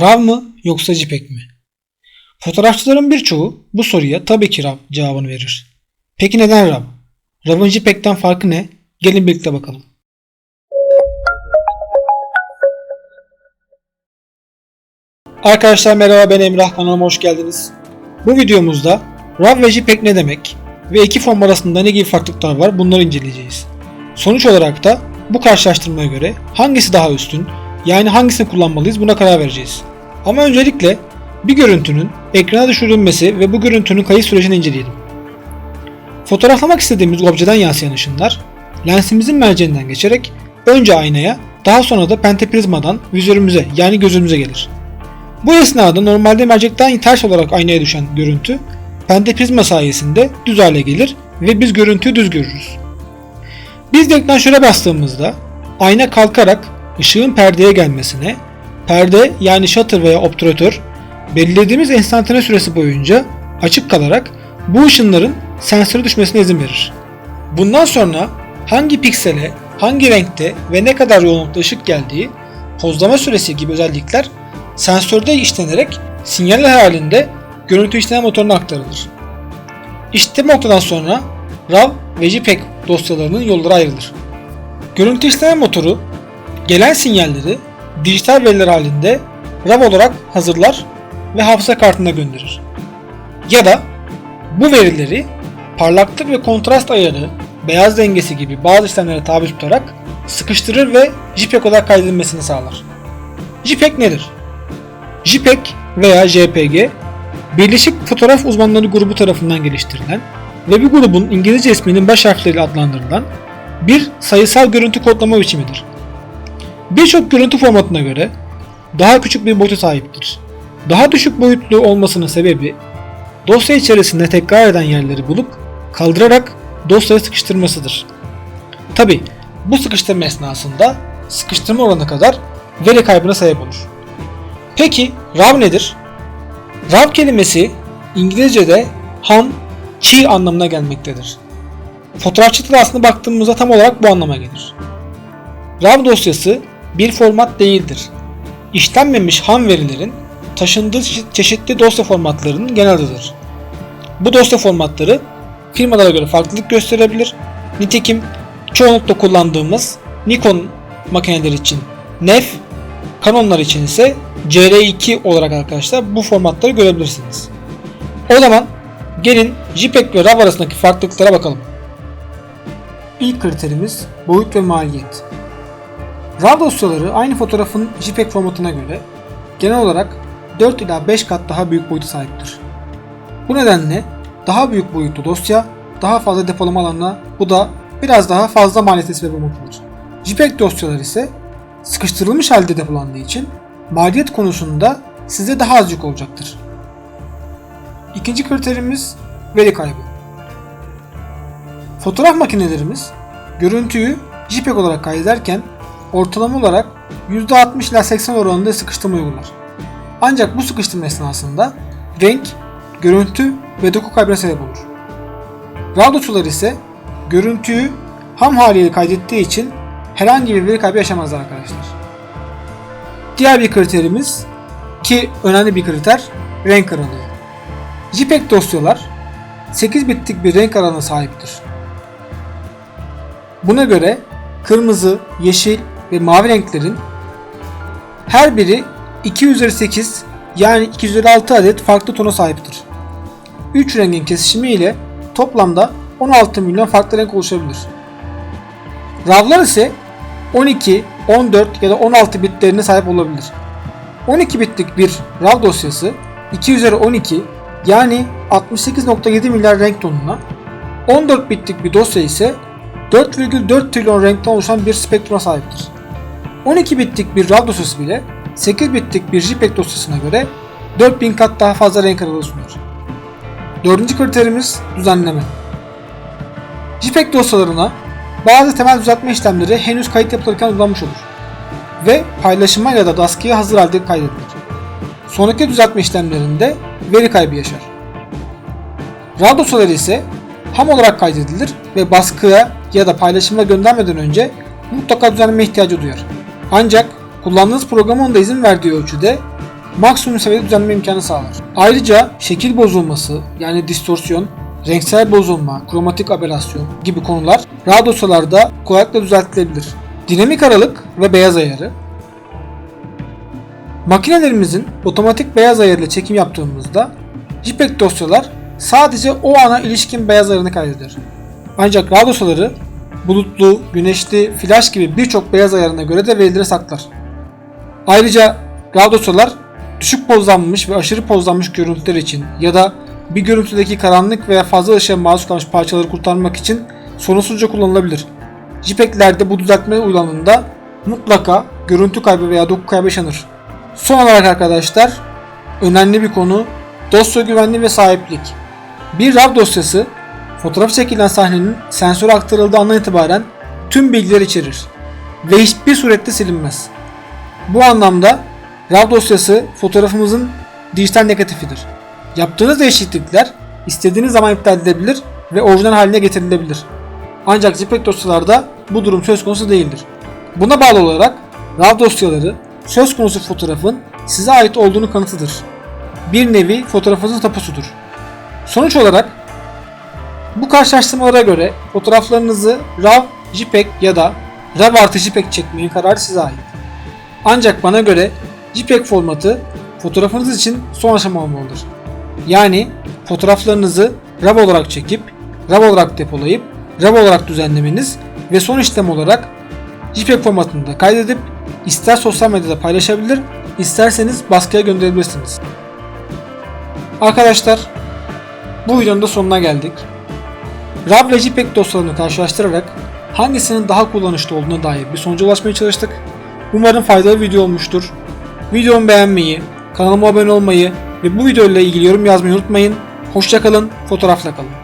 RAW mı yoksa JPEG mi? Fotoğrafçıların birçoğu bu soruya tabii ki RAW cevabını verir. Peki neden RAW? RAW'ın JPEG'ten farkı ne? Gelin birlikte bakalım. Arkadaşlar merhaba ben Emrah kanalıma hoş geldiniz. Bu videomuzda RAW ve JPEG ne demek ve iki form arasında ne gibi farklılıklar var bunları inceleyeceğiz. Sonuç olarak da bu karşılaştırmaya göre hangisi daha üstün yani hangisini kullanmalıyız buna karar vereceğiz. Ama öncelikle bir görüntünün ekrana düşürülmesi ve bu görüntünün kayıt sürecini inceleyelim. Fotoğraflamak istediğimiz objeden yansıyan ışınlar lensimizin merceğinden geçerek önce aynaya daha sonra da pentaprizmadan vizörümüze yani gözümüze gelir. Bu esnada normalde mercekten ters olarak aynaya düşen görüntü pentaprizma sayesinde düz hale gelir ve biz görüntüyü düz görürüz. Biz de şöyle bastığımızda ayna kalkarak ışığın perdeye gelmesine, perde yani shutter veya obturatör belirlediğimiz enstantane süresi boyunca açık kalarak bu ışınların sensöre düşmesine izin verir. Bundan sonra hangi piksele, hangi renkte ve ne kadar yoğunlukta ışık geldiği, pozlama süresi gibi özellikler sensörde işlenerek sinyaller halinde görüntü işleme motoruna aktarılır. İşte bu noktadan sonra RAW ve JPEG dosyalarının yolları ayrılır. Görüntü işleme motoru gelen sinyalleri dijital veriler halinde RAW olarak hazırlar ve hafıza kartına gönderir. Ya da bu verileri parlaklık ve kontrast ayarı, beyaz dengesi gibi bazı işlemlere tabi tutarak sıkıştırır ve JPEG olarak kaydedilmesini sağlar. JPEG nedir? JPEG veya JPG, Birleşik Fotoğraf Uzmanları grubu tarafından geliştirilen ve bu grubun İngilizce isminin baş harfleriyle adlandırılan bir sayısal görüntü kodlama biçimidir. Birçok görüntü formatına göre daha küçük bir boyuta sahiptir. Daha düşük boyutlu olmasının sebebi dosya içerisinde tekrar eden yerleri bulup kaldırarak dosyayı sıkıştırmasıdır. Tabi bu sıkıştırma esnasında sıkıştırma oranı kadar veri kaybına sebep olur. Peki RAW nedir? RAW kelimesi İngilizce'de ham, çiğ anlamına gelmektedir. Fotoğrafçılıkta aslında baktığımızda tam olarak bu anlama gelir. RAW dosyası bir format değildir. İşlenmemiş ham verilerin taşındığı çeşitli dosya formatlarının genel adıdır. Bu dosya formatları firmalara göre farklılık gösterebilir. Nitekim çoğunlukla kullandığımız Nikon makineler için NEF, Canonlar için ise CR2 olarak arkadaşlar bu formatları görebilirsiniz. O zaman gelin JPEG ve RAW arasındaki farklılıklara bakalım. İlk kriterimiz boyut ve maliyet. RAW dosyaları aynı fotoğrafın JPEG formatına göre genel olarak 4 ila 5 kat daha büyük boyuta sahiptir. Bu nedenle daha büyük boyutlu dosya daha fazla depolama alanına bu da biraz daha fazla maliyete sebep olmaktadır. JPEG dosyalar ise sıkıştırılmış halde depolandığı için maliyet konusunda size daha az yük olacaktır. İkinci kriterimiz veri kaybı. Fotoğraf makinelerimiz görüntüyü JPEG olarak kaydederken ortalama olarak %60 ila 80 oranında sıkıştırma uygular. Ancak bu sıkıştırma esnasında renk, görüntü ve doku kaybına sebep olur. Radyoçular ise görüntüyü ham haliyle kaydettiği için herhangi bir veri kaybı yaşamazlar arkadaşlar. Diğer bir kriterimiz ki önemli bir kriter renk aralığı. JPEG dosyalar 8 bitlik bir renk aralığına sahiptir. Buna göre kırmızı, yeşil ve mavi renklerin her biri 2 üzeri 8 yani 2 üzeri 6 adet farklı tona sahiptir. 3 rengin kesişimi ile toplamda 16 milyon farklı renk oluşabilir. RAW'lar ise 12, 14 ya da 16 bitlerine sahip olabilir. 12 bitlik bir RAW dosyası 2 üzeri 12 yani 68.7 milyar renk tonuna, 14 bitlik bir dosya ise 4,4 trilyon renkten oluşan bir spektruma sahiptir. 12 bitlik bir RAW dosyası bile 8 bitlik bir JPEG dosyasına göre 4000 kat daha fazla renk aralığı sunar. Dördüncü kriterimiz düzenleme. JPEG dosyalarına bazı temel düzeltme işlemleri henüz kayıt yapılırken uygulanmış olur ve paylaşıma ya da daskıya hazır halde kaydedilir. Sonraki düzeltme işlemlerinde veri kaybı yaşar. RAW dosyaları ise ham olarak kaydedilir ve baskıya ya da paylaşıma göndermeden önce mutlaka düzenleme ihtiyacı duyar. Ancak kullandığınız programın da izin verdiği ölçüde maksimum seviyede düzenleme imkanı sağlar. Ayrıca şekil bozulması yani distorsiyon, renksel bozulma, kromatik aberasyon gibi konular RAW dosyalarda kolaylıkla düzeltilebilir. Dinamik aralık ve beyaz ayarı Makinelerimizin otomatik beyaz ayarıyla çekim yaptığımızda JPEG dosyalar sadece o ana ilişkin beyaz ayarını kaydeder. Ancak RAW dosyaları bulutlu, güneşli, flash gibi birçok beyaz ayarına göre de verileri saklar. Ayrıca RAW dosyalar düşük pozlanmış ve aşırı pozlanmış görüntüler için ya da bir görüntüdeki karanlık veya fazla ışığa maruz kalmış parçaları kurtarmak için sonsuzca kullanılabilir. JPEG'lerde bu düzeltme uygulandığında mutlaka görüntü kaybı veya doku kaybı yaşanır. Son olarak arkadaşlar önemli bir konu dosya güvenliği ve sahiplik. Bir RAW dosyası fotoğraf çekilen sahnenin sensöre aktarıldığı andan itibaren tüm bilgileri içerir ve hiçbir surette silinmez. Bu anlamda RAW dosyası fotoğrafımızın dijital negatifidir. Yaptığınız değişiklikler istediğiniz zaman iptal edilebilir ve orijinal haline getirilebilir. Ancak JPEG dosyalarda bu durum söz konusu değildir. Buna bağlı olarak RAW dosyaları söz konusu fotoğrafın size ait olduğunu kanıtıdır. Bir nevi fotoğrafınızın tapusudur. Sonuç olarak bu karşılaştırmalara göre fotoğraflarınızı RAW, JPEG ya da RAW artı JPEG çekmeyin kararı size ait. Ancak bana göre JPEG formatı fotoğrafınız için son aşama olmalıdır. Yani fotoğraflarınızı RAW olarak çekip, RAW olarak depolayıp, RAW olarak düzenlemeniz ve son işlem olarak JPEG formatında kaydedip ister sosyal medyada paylaşabilir, isterseniz baskıya gönderebilirsiniz. Arkadaşlar, bu videonun da sonuna geldik. RAW ve JPEG dosyalarını karşılaştırarak hangisinin daha kullanışlı olduğuna dair bir sonuca ulaşmaya çalıştık. Umarım faydalı video olmuştur. Videomu beğenmeyi, kanalıma abone olmayı ve bu video ile ilgili yorum yazmayı unutmayın. Hoşçakalın, fotoğrafla kalın.